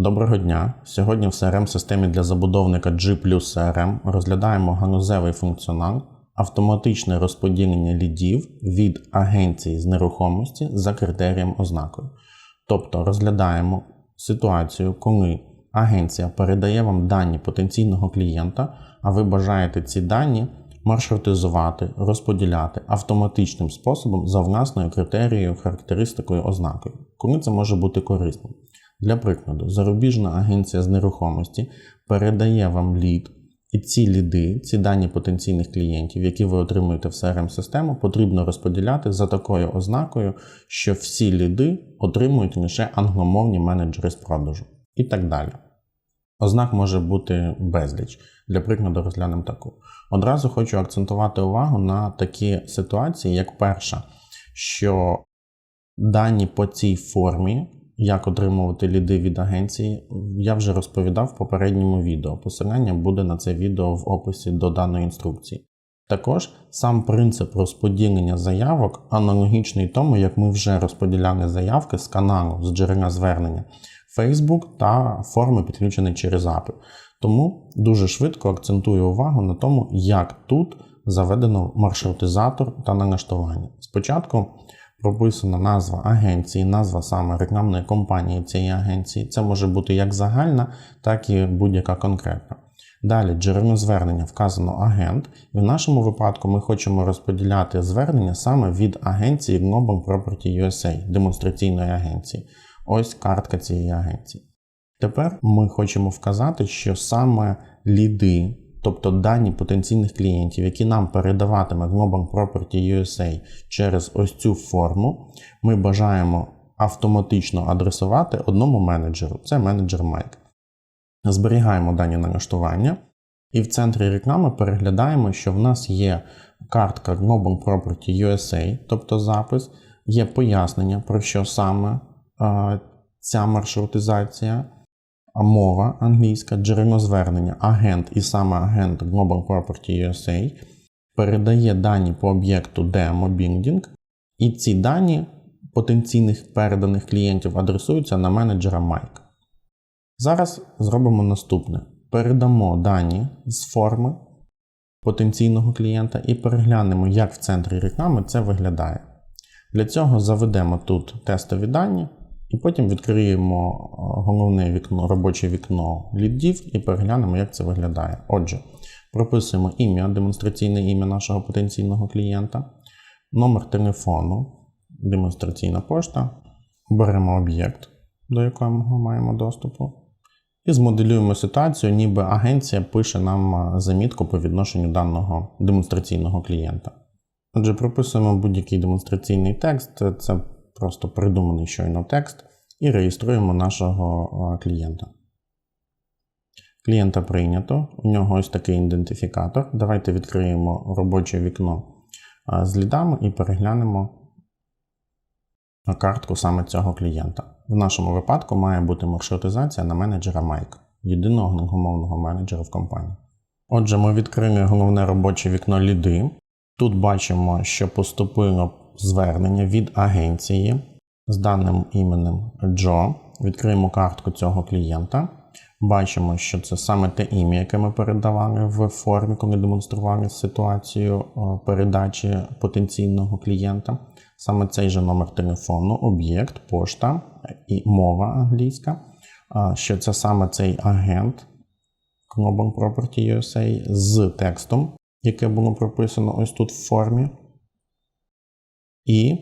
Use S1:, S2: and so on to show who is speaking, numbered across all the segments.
S1: Доброго дня! Сьогодні в CRM-системі для забудовника G CRM розглядаємо ганузевий функціонал, автоматичне розподілення лідів від агенції з нерухомості за критерієм ознакою. Тобто розглядаємо ситуацію, коли агенція передає вам дані потенційного клієнта, а ви бажаєте ці дані маршрутизувати, розподіляти автоматичним способом за власною критерією, характеристикою, ознакою. Коли це може бути корисним? Для прикладу, зарубіжна агенція з нерухомості передає вам лід, і ці ліди, ці дані потенційних клієнтів, які ви отримуєте в CRM-систему, потрібно розподіляти за такою ознакою, що всі ліди отримують лише англомовні менеджери з продажу і так далі. Ознак може бути безліч. Для прикладу, розглянемо таку. Одразу хочу акцентувати увагу на такі ситуації, як перша, що дані по цій формі як отримувати ліди від агенції, я вже розповідав в попередньому відео. Посилання буде на це відео в описі до даної інструкції. Також сам принцип розподілення заявок аналогічний тому, як ми вже розподіляли заявки з каналу з джерела звернення Facebook та форми підключені через API. Тому дуже швидко акцентую увагу на тому, як тут заведено маршрутизатор та налаштування. Спочатку прописана назва агенції, назва саме рекламної компанії цієї агенції. Це може бути як загальна, так і будь-яка конкретна. Далі джерело звернення вказано агент, і в нашому випадку ми хочемо розподіляти звернення саме від агенції Global Property USA, демонстраційної агенції. Ось картка цієї агенції. Тепер ми хочемо вказати, що саме ліди тобто дані потенційних клієнтів, які нам передаватиме Global Property USA через ось цю форму, ми бажаємо автоматично адресувати одному менеджеру. Це менеджер Майк. Зберігаємо дані налаштування. І в центрі реклами переглядаємо, що в нас є картка Global Property USA, тобто запис, є пояснення, про що саме а, ця маршрутизація мова англійська, джерело звернення, агент і саме агент Global Property USA передає дані по об'єкту Demo Binding, і ці дані потенційних переданих клієнтів адресуються на менеджера Mike. Зараз зробимо наступне: передамо дані з форми потенційного клієнта і переглянемо, як в центрі реклами це виглядає. Для цього заведемо тут тестові дані. І потім відкриємо е, головне вікно, робоче вікно лідів і переглянемо, як це виглядає. Отже, прописуємо ім'я, демонстраційне ім'я нашого потенційного клієнта, номер телефону, демонстраційна пошта, беремо об'єкт, до якого маємо доступу, і змоделюємо ситуацію, ніби агенція пише нам е, замітку по відношенню даного демонстраційного клієнта. Отже, прописуємо будь-який демонстраційний текст. Це просто придуманий щойно текст і реєструємо нашого клієнта. Клієнта прийнято, у нього ось такий ідентифікатор. Давайте відкриємо робоче вікно з лідами і переглянемо картку саме цього клієнта. В нашому випадку має бути маршрутизація на менеджера Майк, єдиного англомовного менеджера в компанії. Отже, ми відкрили головне робоче вікно ліди. Тут бачимо, що поступило звернення від агенції з даним іменем Джо. Відкриємо картку цього клієнта. Бачимо, що це саме те ім'я, яке ми передавали в формі, коли демонстрували ситуацію передачі потенційного клієнта. Саме цей же номер телефону, об'єкт, пошта і мова англійська. Що це саме цей агент Global Property USA з текстом, яке було прописано ось тут в формі і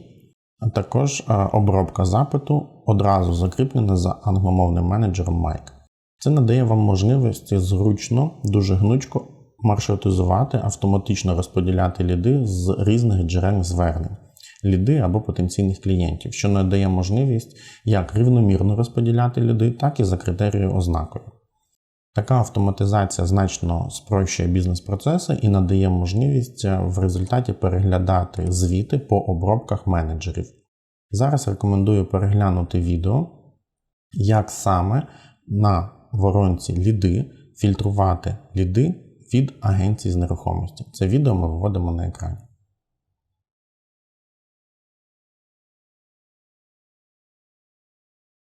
S1: також обробка запиту одразу закріплена за англомовним менеджером Mike. Це надає вам можливість зручно, дуже гнучко маршрутизувати, автоматично розподіляти ліди з різних джерел звернень, ліди або потенційних клієнтів, що надає можливість як рівномірно розподіляти ліди, так і за критерією ознакою. Така автоматизація значно спрощує бізнес-процеси і надає можливість е, в результаті переглядати звіти по обробках менеджерів. Зараз рекомендую переглянути відео, як саме на воронці ліди фільтрувати ліди від агенцій з нерухомості. Це відео ми виводимо на екрані.